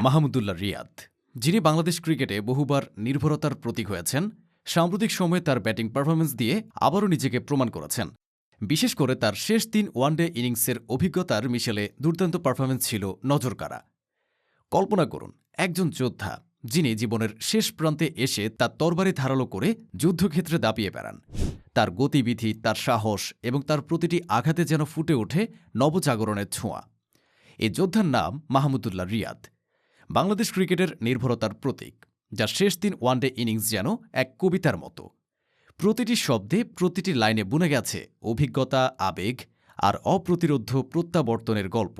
মাহমুদুল্লাহ রিয়াদ, যিনি বাংলাদেশ ক্রিকেটে বহুবার নির্ভরতার প্রতীক হয়েছেন, সাম্প্রতিক সময়ে তার ব্যাটিং পারফরমেন্স দিয়ে আবারও নিজেকে প্রমাণ করেছেন। বিশেষ করে তার শেষ তিন ওয়ানডে ইনিংসের অভিজ্ঞতার মিশেলে দুর্দান্ত পারফরমেন্স ছিল নজরকাড়া। কল্পনা করুন, একজন যোদ্ধা, যিনি জীবনের শেষ প্রান্তে এসে তার তরবারি ধারালো করে যুদ্ধক্ষেত্রে দাপিয়ে বেড়ান। তার গতিবিধি, তার সাহস এবং তার প্রতিটি আঘাতে যেন ফুটে ওঠে নবজাগরণের ছোঁয়া। এ যোদ্ধার নাম মাহমুদুল্লাহ রিয়াদ। বাংলাদেশ ক্রিকেটের নির্ভরতার প্রতীক যার শেষ দিন ওয়ানডে ইনিংস যেন এক কবিতার মতো। প্রতিটি শব্দে প্রতিটি লাইনে বুনে গেছে অভিজ্ঞতা, আবেগ আর অপ্রতিরোধ্য প্রত্যাবর্তনের গল্প।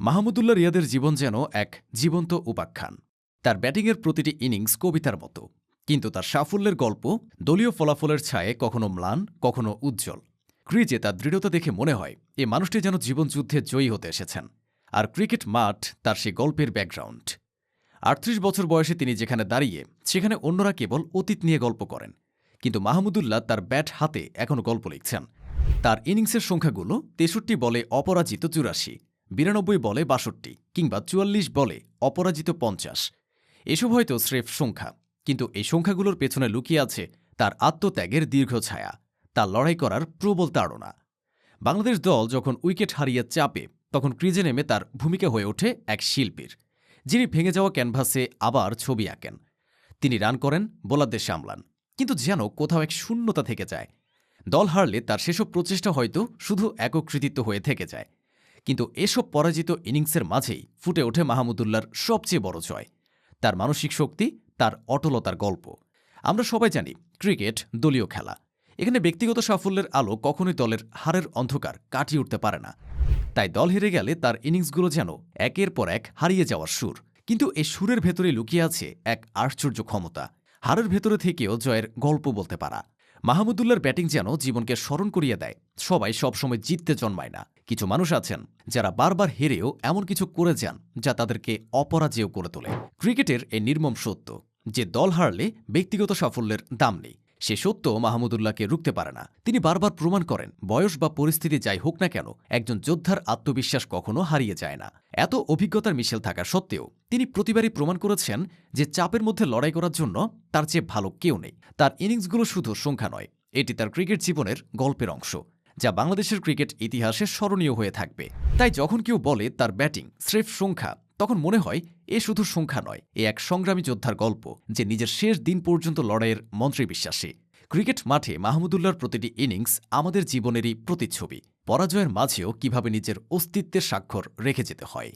মাহমুদুল্লাহ রিয়াদের জীবন যেন এক জীবন্ত উপাখ্যান। তার ব্যাটিংয়ের প্রতিটি ইনিংস কবিতার মতো, কিন্তু তার সাফল্যের গল্প দলীয় ফলাফলের ছায়ে কখনো ম্লান, কখনো উজ্জ্বল। ক্রিজে তার দৃঢ়তা দেখে মনে হয়, এ মানুষটি যেন জীবনযুদ্ধে জয়ী হতে এসেছেন। আর ক্রিকেট মাঠ তার সে গল্পের ব্যাকগ্রাউন্ড আটত্রিশ বছর বয়সে তিনি যেখানে দাঁড়িয়ে, সেখানে অন্যরা কেবল অতীত নিয়ে গল্প করেন। কিন্তু মাহমুদুল্লাহ তার ব্যাট হাতে এখনও গল্প লিখছেন। তার ইনিংসের সংখ্যাগুলো তেষট্টি বলে অপরাজিত চুরাশি, বিরানব্বই বলে বাষট্টি কিংবা চুয়াল্লিশ বলে অপরাজিত পঞ্চাশ। এসব হয়তো স্রেফ সংখ্যা, কিন্তু এই সংখ্যাগুলোর পেছনে লুকিয়ে আছে তার আত্মত্যাগের দীর্ঘ ছায়া, তার লড়াই করার প্রবল তাড়না। বাংলাদেশ দল যখন উইকেট হারিয়ে চাপে তখন ক্রিজে নেমে তার ভূমিকা হয়ে ওঠে এক শিল্পীর, যিনি ভেঙে যাওয়া ক্যানভাসে আবার ছবি আঁকেন। তিনি রান করেন, বোলারদের সামলান। কিন্তু যেন কোথাও এক শূন্যতা থেকে যায়। দল হারলে তার সেসব প্রচেষ্টা হয়তো শুধু একক কৃতিত্ব হয়ে থেকে যায়। কিন্তু এসব পরাজিত ইনিংসের মাঝেই ফুটে ওঠে মাহমুদুল্লার সবচেয়ে বড় জয়। তার মানসিক শক্তি, তার অটলতার গল্প। আমরা সবাই জানি, ক্রিকেট দলীয় খেলা। এখানে ব্যক্তিগত সাফল্যের আলো কখনোই দলের হারের অন্ধকার কাটিয়ে উঠতে পারে না। তাই দল হেরে গেলে তার ইনিংসগুলো যেন একের পর এক হারিয়ে যাওয়ার সুর। কিন্তু এই সুরের ভেতরে লুকিয়ে আছে এক আশ্চর্য ক্ষমতা। হারের ভেতরে থেকেও জয়ের গল্প বলতে পারা। মাহমুদুল্লাহর ব্যাটিং যেন জীবনকে স্মরণ করিয়ে দেয়। সবাই সবসময় জিততে জন্মায় না। কিছু মানুষ আছেন যারা বারবার হেরেও এমন কিছু করে যান যা তাদেরকে অপরাজেয় করে তোলে। ক্রিকেটের এই নির্মম সত্য যে দল হারলে ব্যক্তিগত সাফল্যের দাম নেই। সে সত্য মাহমুদুল্লাহকে রুখতে পারে না। তিনি বারবার প্রমাণ করেন, বয়স বা পরিস্থিতি যাই হোক না কেন, একজন যোদ্ধার আত্মবিশ্বাস কখনো হারিয়ে যায় না। এত অভিজ্ঞতার মিশেল থাকা সত্ত্বেও তিনি প্রতিবারই প্রমাণ করেছেন যে চাপের মধ্যে লড়াই করার জন্য তার চেয়ে ভালো কেউ নেই। তার ইনিংসগুলো শুধু সংখ্যা নয়, এটি তার ক্রিকেট জীবনের গল্পের অংশ, যা বাংলাদেশের ক্রিকেট ইতিহাসে স্মরণীয় হয়ে থাকবে। তাই যখন কেউ বলে তার ব্যাটিং, স্রেফ সংখ্যা তখন মনে হয় এ শুধু সংখ্যা নয়, এ এক সংগ্রামী যোদ্ধার গল্প যে নিজের শেষ দিন পর্যন্ত লড়াইয়ের মন্ত্রী বিশ্বাসী। ক্রিকেট মাঠে মাহমুদুল্লার প্রতিটি ইনিংস আমাদের জীবনেরই প্রতিচ্ছবি। পরাজয়ের মাঝেও কীভাবে নিজের অস্তিত্বের স্বাক্ষর রেখে যেতে হয়।